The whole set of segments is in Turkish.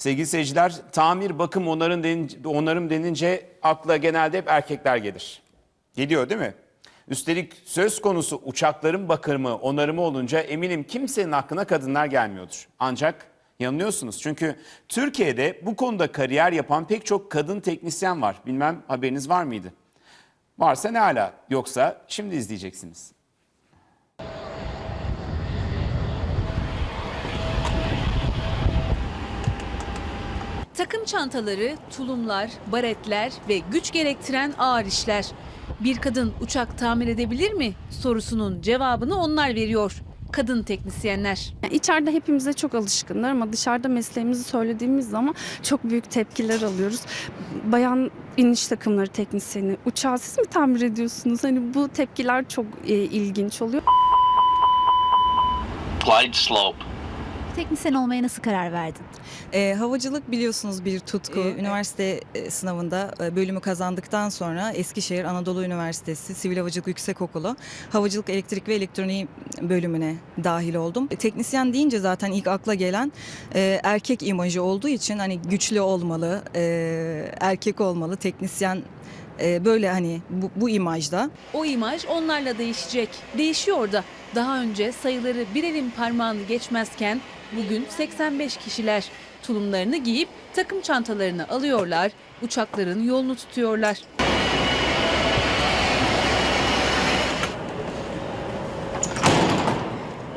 Sevgili seyirciler, tamir, bakım, onarım denince, onarım denince akla genelde hep erkekler gelir. Geliyor değil mi? Üstelik söz konusu uçakların bakımı, onarımı olunca eminim kimsenin aklına kadınlar gelmiyordur. Ancak yanılıyorsunuz çünkü Türkiye'de bu konuda kariyer yapan pek çok kadın teknisyen var. Bilmem haberiniz var mıydı? Varsa ne hala, yoksa şimdi izleyeceksiniz. Takım çantaları, tulumlar, baretler ve güç gerektiren ağır işler. Bir kadın uçak tamir edebilir mi sorusunun cevabını onlar veriyor. Kadın teknisyenler. Yani İçeride hepimize çok alışkınlar ama dışarıda mesleğimizi söylediğimiz zaman çok büyük tepkiler alıyoruz. Bayan iniş takımları teknisyeni, uçağı siz mi tamir ediyorsunuz? Hani bu tepkiler çok e, ilginç oluyor. Glide slope. Teknisyen olmaya nasıl karar verdin? E, havacılık biliyorsunuz bir tutku. Evet. Üniversite e, sınavında e, bölümü kazandıktan sonra Eskişehir Anadolu Üniversitesi Sivil Havacılık Yüksekokulu Havacılık Elektrik ve Elektronik bölümüne dahil oldum. E, teknisyen deyince zaten ilk akla gelen e, erkek imajı olduğu için hani güçlü olmalı, e, erkek olmalı, teknisyen e, böyle hani bu, bu imajda. O imaj onlarla değişecek. Değişiyor da. Daha önce sayıları bir elin parmağını geçmezken bugün 85 kişiler tulumlarını giyip takım çantalarını alıyorlar, uçakların yolunu tutuyorlar.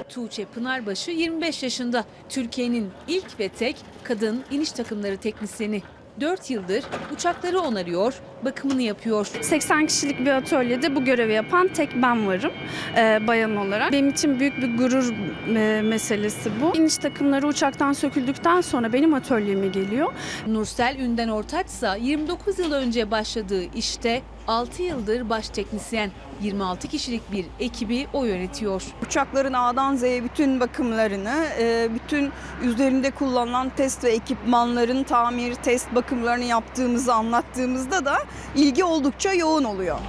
Tuğçe Pınarbaşı 25 yaşında. Türkiye'nin ilk ve tek kadın iniş takımları teknisyeni. 4 yıldır uçakları onarıyor, bakımını yapıyor. 80 kişilik bir atölyede bu görevi yapan tek ben varım e, bayan olarak. Benim için büyük bir gurur e, meselesi bu. İniş takımları uçaktan söküldükten sonra benim atölyeme geliyor. Nursel Ünden Ortaçsa 29 yıl önce başladığı işte 6 yıldır baş teknisyen. 26 kişilik bir ekibi o yönetiyor. Uçakların A'dan Z'ye bütün bakımlarını, e, bütün üzerinde kullanılan test ve ekipmanların tamir, test bakımlarını yaptığımızı anlattığımızda da ilgi oldukça yoğun oluyor.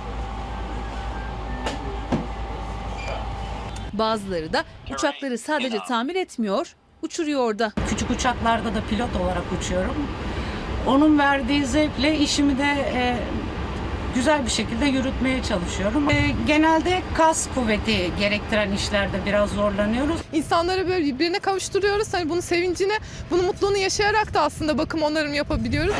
Bazıları da uçakları sadece tamir etmiyor, uçuruyor da. Küçük uçaklarda da pilot olarak uçuyorum. Onun verdiği zevkle işimi de e, güzel bir şekilde yürütmeye çalışıyorum. E, genelde kas kuvveti gerektiren işlerde biraz zorlanıyoruz. İnsanları böyle birbirine kavuşturuyoruz. Hani bunun sevincini, bunun mutluluğunu yaşayarak da aslında bakım onarım yapabiliyoruz.